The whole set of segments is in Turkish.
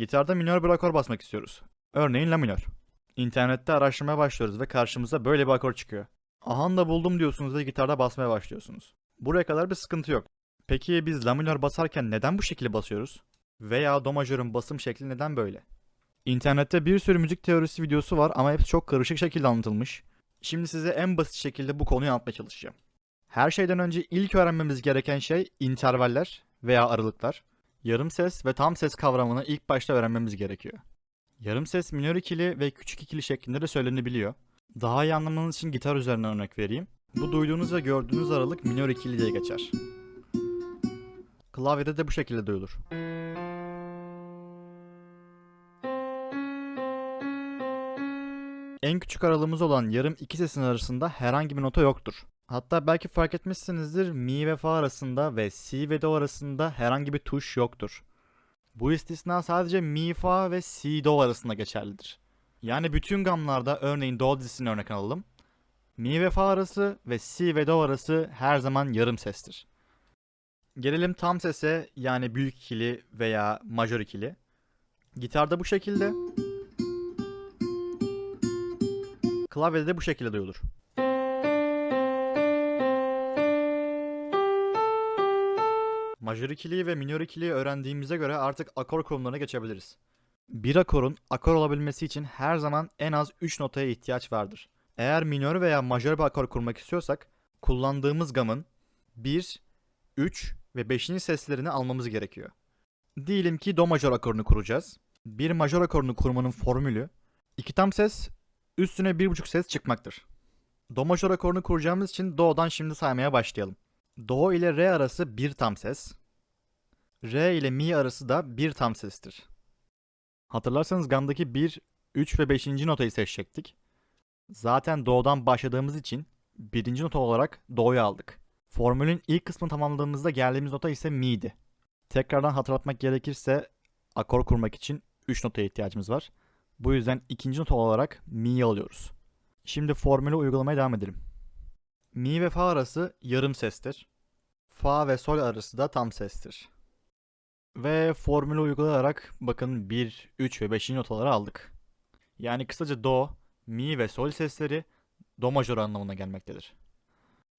Gitarda minör bir akor basmak istiyoruz. Örneğin la minör. İnternette araştırmaya başlıyoruz ve karşımıza böyle bir akor çıkıyor. Ahan da buldum diyorsunuz ve gitarda basmaya başlıyorsunuz. Buraya kadar bir sıkıntı yok. Peki biz la minör basarken neden bu şekilde basıyoruz? Veya do majörün basım şekli neden böyle? İnternette bir sürü müzik teorisi videosu var ama hepsi çok karışık şekilde anlatılmış. Şimdi size en basit şekilde bu konuyu anlatmaya çalışacağım. Her şeyden önce ilk öğrenmemiz gereken şey intervaller veya aralıklar. Yarım ses ve tam ses kavramını ilk başta öğrenmemiz gerekiyor. Yarım ses minör ikili ve küçük ikili şeklinde de söylenebiliyor. Daha iyi anlamanız için gitar üzerinden örnek vereyim. Bu duyduğunuz ve gördüğünüz aralık minör ikili diye geçer. Klavyede de bu şekilde duyulur. En küçük aralığımız olan yarım iki sesin arasında herhangi bir nota yoktur. Hatta belki fark etmişsinizdir mi ve fa arasında ve si ve do arasında herhangi bir tuş yoktur. Bu istisna sadece mi, fa ve si, do arasında geçerlidir. Yani bütün gamlarda örneğin do dizisini örnek alalım. Mi ve fa arası ve si ve do arası her zaman yarım sestir. Gelelim tam sese yani büyük ikili veya majör ikili. Gitarda bu şekilde. Klavyede de bu şekilde duyulur. Majör ikiliyi ve minör ikiliyi öğrendiğimize göre artık akor kurumlarına geçebiliriz. Bir akorun akor olabilmesi için her zaman en az 3 notaya ihtiyaç vardır. Eğer minör veya majör bir akor kurmak istiyorsak kullandığımız gamın 1, 3 ve 5. seslerini almamız gerekiyor. Diyelim ki do majör akorunu kuracağız. Bir majör akorunu kurmanın formülü iki tam ses üstüne bir buçuk ses çıkmaktır. Do majör akorunu kuracağımız için do'dan şimdi saymaya başlayalım. Do ile re arası bir tam ses. Re ile mi arası da bir tam sestir. Hatırlarsanız gamdaki 1, 3 ve 5. notayı seçecektik. Zaten do'dan başladığımız için birinci nota olarak do'yu aldık. Formülün ilk kısmını tamamladığımızda geldiğimiz nota ise mi'di. Tekrardan hatırlatmak gerekirse akor kurmak için 3 notaya ihtiyacımız var. Bu yüzden ikinci nota olarak mi'yi alıyoruz. Şimdi formülü uygulamaya devam edelim. Mi ve fa arası yarım sestir. Fa ve sol arası da tam sestir. Ve formülü uygulayarak bakın 1, 3 ve 5. notaları aldık. Yani kısaca do, mi ve sol sesleri do majör anlamına gelmektedir.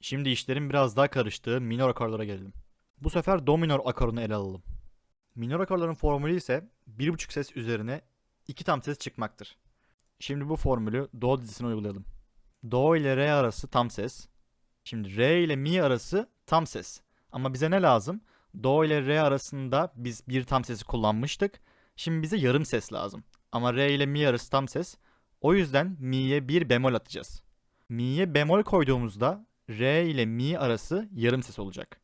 Şimdi işlerin biraz daha karıştığı minor akorlara gelelim. Bu sefer do minor akorunu ele alalım. Minor akorların formülü ise 1,5 ses üzerine 2 tam ses çıkmaktır. Şimdi bu formülü do dizisine uygulayalım. Do ile re arası tam ses. Şimdi re ile mi arası tam ses. Ama bize ne lazım? Do ile re arasında biz bir tam sesi kullanmıştık. Şimdi bize yarım ses lazım. Ama re ile mi arası tam ses. O yüzden mi'ye bir bemol atacağız. Mi'ye bemol koyduğumuzda re ile mi arası yarım ses olacak.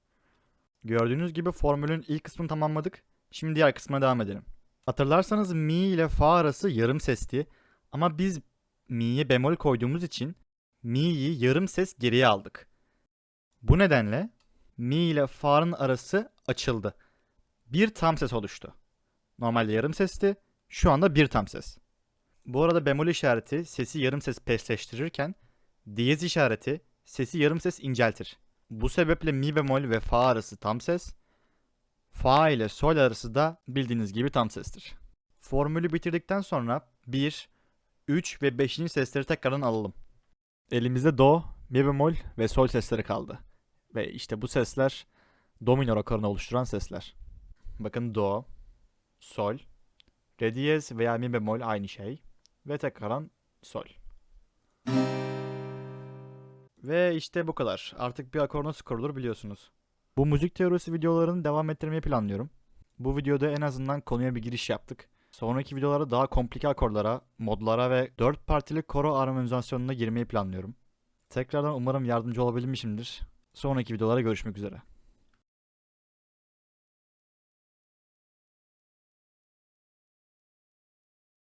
Gördüğünüz gibi formülün ilk kısmını tamamladık. Şimdi diğer kısmına devam edelim. Hatırlarsanız mi ile fa arası yarım sesti. Ama biz mi'ye bemol koyduğumuz için mi'yi yarım ses geriye aldık. Bu nedenle mi ile fa'nın arası açıldı. Bir tam ses oluştu. Normalde yarım sesti, şu anda bir tam ses. Bu arada bemol işareti sesi yarım ses pesleştirirken diyez işareti sesi yarım ses inceltir. Bu sebeple mi bemol ve fa arası tam ses, fa ile sol arası da bildiğiniz gibi tam sestir. Formülü bitirdikten sonra 1, 3 ve 5. sesleri tekrardan alalım. Elimizde do, mi bemol ve sol sesleri kaldı. Ve işte bu sesler do minor akorunu oluşturan sesler. Bakın do, sol, re diyez veya mi bemol aynı şey ve tekrardan sol. Ve işte bu kadar. Artık bir akor nasıl kurulur biliyorsunuz. Bu müzik teorisi videolarını devam ettirmeyi planlıyorum. Bu videoda en azından konuya bir giriş yaptık. Sonraki videolarda daha komplike akorlara, modlara ve 4 partili koro armonizasyonuna girmeyi planlıyorum. Tekrardan umarım yardımcı olabilmişimdir. Sonraki videolara görüşmek üzere.